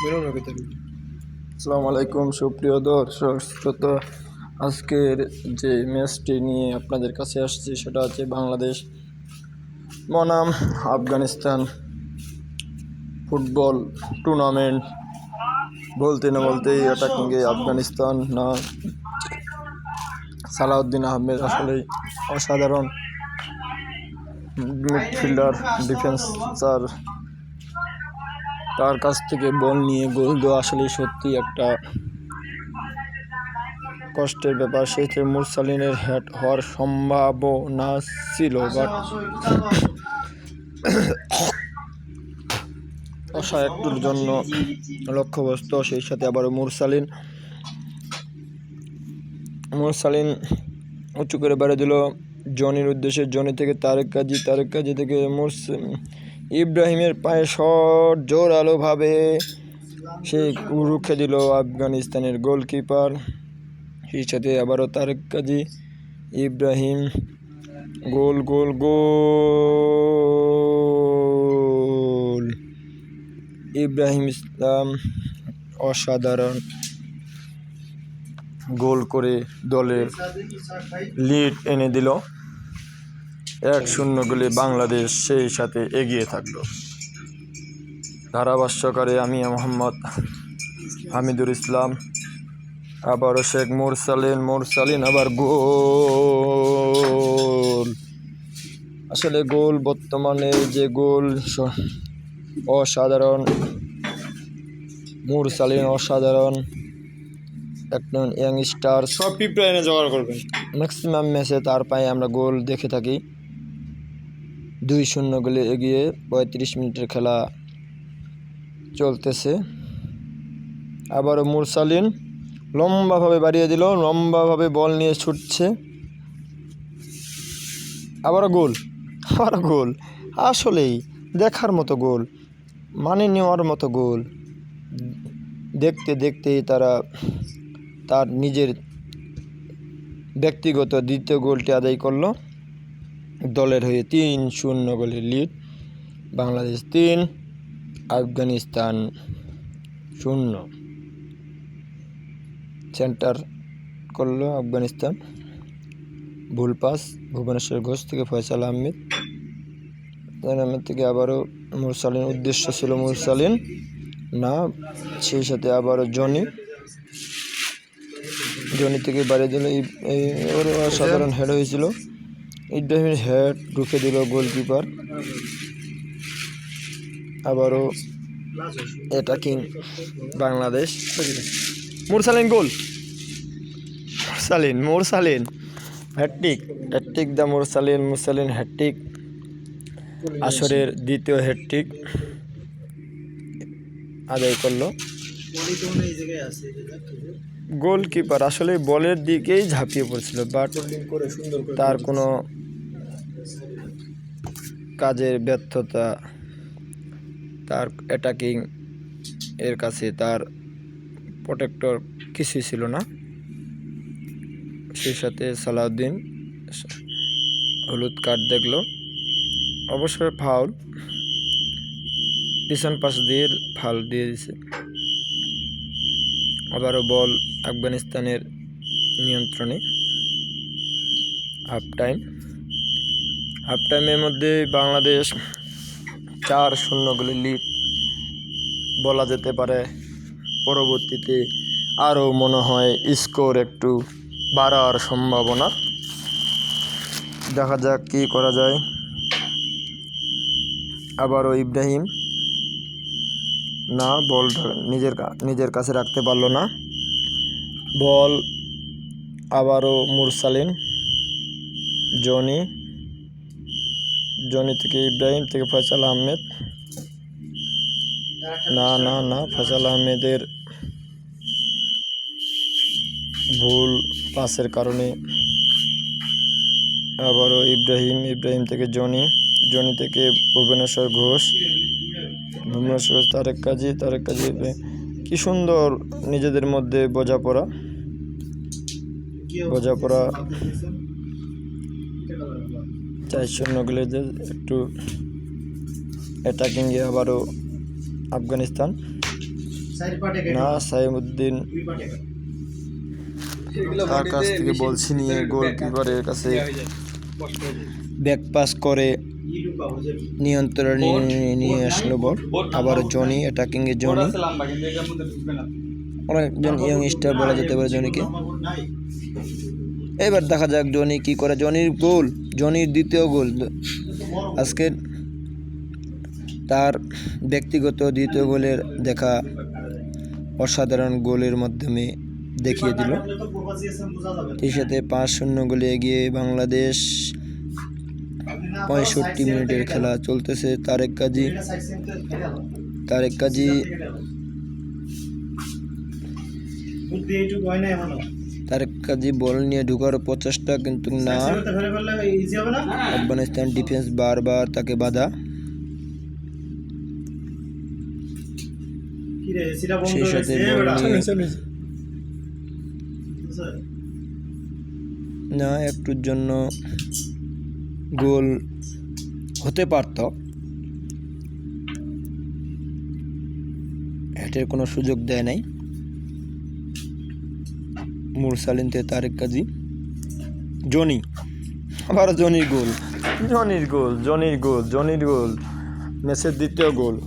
আসসালামু আলাইকুম, সুপ্রিয় দর্শক, শ্রোতা। আজকের যে ম্যাচটি নিয়ে আপনাদের কাছে আসছি সেটা হচ্ছে বাংলাদেশ বনাম আফগানিস্তান ফুটবল টুর্নামেন্ট। বলতে না বলতেই অ্যাটাকিংয়ে আফগানিস্তান না। সালাউদ্দিন আহমেদ আসলে অসাধারণ। মিডফিল্ডার ডিফেন্সার তার কাছ থেকে বল নিয়ে গোল দেওয়া আসলে সত্যি একটা কষ্টের ব্যাপার। সেক্ষেত্রে মুরসালিনের হেড হওয়ার সম্ভাবনা ছিল বাট অসা একটুর জন্য লক্ষ্যবস্তু, সেই সাথে আবার মুরসালিন। মুরসালিন উঁচু করে বেড়ে দিল জনির উদ্দেশ্যে। জনি থেকে তারেক কাজী তারেক কাজী থেকে মুরস ইব্রাহিমের পায়ে শট জোরালোভাবে সে রুখে দিল আফগানিস্তানের গোলকিপার। সেই সাথে আবারও তারেক কাজী ইব্রাহিম গোল গোল গোল। ইব্রাহিম ইসলাম অসাধারণ গোল করে দলের লিড এনে দিল। এক শূন্য গোলে বাংলাদেশ সেই সাথে এগিয়ে থাকল। ধারাভাষ্যকারে আমি মোহাম্মদ হামিদুল ইসলাম আবারও শেখ মোরসালিন মোরসালিন আবার গোল। আসলে গোল বর্তমানে যে গোল অসাধারণ মোরসালিন অসাধারণ একজন ইয়াংস্টার। সব পিঁপড়া এনে জোগাড় করবেন। ম্যাক্সিমাম ম্যাচে তার পায়ে আমরা গোল দেখে থাকি। দুই শূন্য গোলে এগিয়ে পঁয়ত্রিশ মিনিটের খেলা চলতেছে। আবারও মুরসালিন লম্বাভাবে বাড়িয়ে দিল, লম্বাভাবে বল নিয়ে ছুটছে। আবারও গোল আবারও গোল, আসলেই দেখার মতো গোল মানে নেওয়ার মতো গোল। দেখতে দেখতেই তারা তার নিজের ব্যক্তিগত দ্বিতীয় গোলটি আদায় করল। দলের হয়ে তিন শূন্য গোলের লিড। বাংলাদেশ তিন, আফগানিস্তান শূন্য। সেন্টার করল আফগানিস্তান। ভুল পাস, ভুবনেশ্বর ঘোষ থেকে ফয়সাল আহমেদ। আহমেদ থেকে আবারও মুরসালিন, উদ্দেশ্য ছিল মুরসালিন। না, সেই সাথে আবারও জনি। জনি থেকে বাড়িয়ে দিল। এই অসাধারণ হেড হয়েছিল। ইব্রাহিমের হেড ঢুকে দিল গোলকিপার আবারও অ্যাটাকিং বাংলাদেশ। মুরসালিন গোল মুরসালিন মুরসালিন হ্যাট্রিক হ্যাট্রিক দা মুরসালিন মুরসালিন হ্যাট্রিক আসরের দ্বিতীয় হ্যাট্রিক আদায় করল। গোলকিপার আসলে বলের দিকেই ঝাঁপিয়ে পড়ছিল বাট তার কোনো কাজের ব্যর্থতা, তার অ্যাটাকিং এর কাছে তার প্রোটেক্টর কিছুই ছিল না। সেই সাথে সালাউদ্দিন হলুদ কার্ড দেখল অবশ্যই ফাউল পিছন পাশ দিয়ে ফাউল দিয়ে দিছে। আবারও বল আফগানিস্তানের নিয়ন্ত্রণে। Half time. হাফ টাইমের মধ্যে বাংলাদেশ চার শূন্য গোলে লিড বলা যেতে পারে। পরবর্তীতে আরও মনে হয় স্কোর একটু বাড়ার সম্ভাবনা। দেখা যাক কী করা যায়। আবারও ইব্রাহিম না, বল নিজের নিজের কাছে রাখতে পারল না। বল, আবারও মুরসালিন, জনি জনি থেকে ইব্রাহিম থেকে ফয়সাল আহমেদ। না না না, ফয়সাল আহমেদের ভুল পাসের কারণে আবারও ইব্রাহিম ইব্রাহিম থেকে জনি জনি থেকে ভুবনেশ্বর ঘোষ তারেক কাজী তারেক কাজী কি সুন্দর নিজেদের মধ্যে বোঝাপড়া। বোঝাপড়া চার শূন্য গেলে যে একটু অ্যাটাকিংয়ে আবারও আফগানিস্তান। না সাইমুদ্দিন তার কাছ থেকে বলছি নিয়ে গোলকিপারের কাছে ব্যাক পাস করে নিয়ন্ত্রণে নিয়ে আসলো বল আবার জনি অ্যাটাকিং এর জনি অনেকজন ইয়ং স্টার বলা যেতে পারে জনিকে এবার দেখা যাক জনি কি করে। জনির গোল জনির দ্বিতীয় গোল। আজকে তার ব্যক্তিগত দ্বিতীয় গোলের দেখা অসাধারণ গোলের মাধ্যমে দেখিয়ে দিল। এই সাথে পাঁচ শূন্য গোলে এগিয়ে বাংলাদেশ পঁয়ষট্টি মিনিটের খেলা চলতেছে, তারেক কাজী। তারেক কাজী। তারেক কাজী বল নিয়ে ঢুকার প্রচেষ্টা কিন্তু না। আফগানিস্তান ডিফেন্স বারবার তাকে বাধা। সেই সাথে না, একটুর জন্য গোল হতে পারত। হ্যাটের কোনো সুযোগ দেয় নাই। মুরসালিনতে তারেক কাজী। জনি, আবার জনির গোল। জনির গোল জনির গোল জনির গোল। ম্যাচের দ্বিতীয় গোল।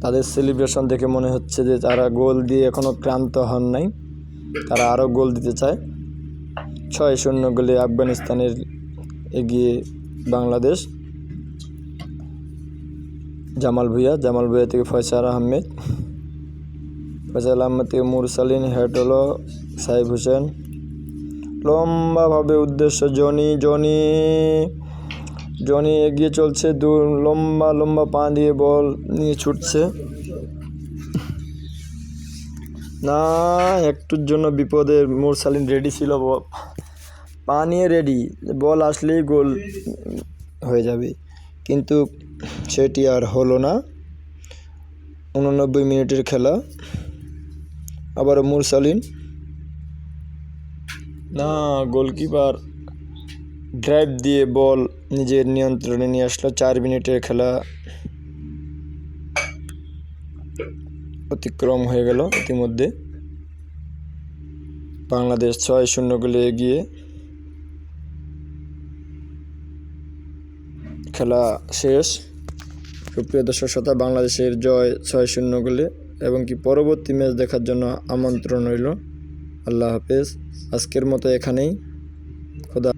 তাদের সেলিব্রেশন দেখে মনে হচ্ছে যে তারা গোল দিয়ে এখনও ক্লান্ত হন নাই। তারা আরও গোল দিতে চায়। ছয় শূন্য গোলে আফগানিস্তানের এগিয়ে বাংলাদেশ। জামাল ভুইয়া জামাল ভুইয়া থেকে ফয়সাল আহমেদ। ফয়সাল আহমেদ থেকে মুরসালিন হলো সাইফ হোসেন। লম্বাভাবে উদ্দেশ্য, জনি জনি জনি, এগিয়ে চলছে দু লম্বা লম্বা পা দিয়ে বল নিয়ে ছুটছে। না, একটুর জন্য বিপদে মুরসালিন রেডি ছিল পা নিয়ে রেডি বল আসলেই গোল হয়ে যাবে। কিন্তু সেটি আর হলো না। উননব্বই মিনিটের খেলা। আবার মুরসালিন না গোলকিপার ড্রাইভ দিয়ে বল নিজের নিয়ন্ত্রণে নিয়ে আসলো। চার মিনিটের খেলা। অতিক্রম হয়ে গেল ইতিমধ্যে। বাংলাদেশ ছয় শূন্য গোলে এগিয়ে খেলা শেষ। সুপ্রিয় দর্শক শ্রোতা, বাংলাদেশের জয় ছয় শূন্য গোলে এবং কি পরবর্তী ম্যাচ দেখার জন্য আমন্ত্রণ রইল। আল্লাহ হাফেজ। আজকের মতো এখানেই। খোদা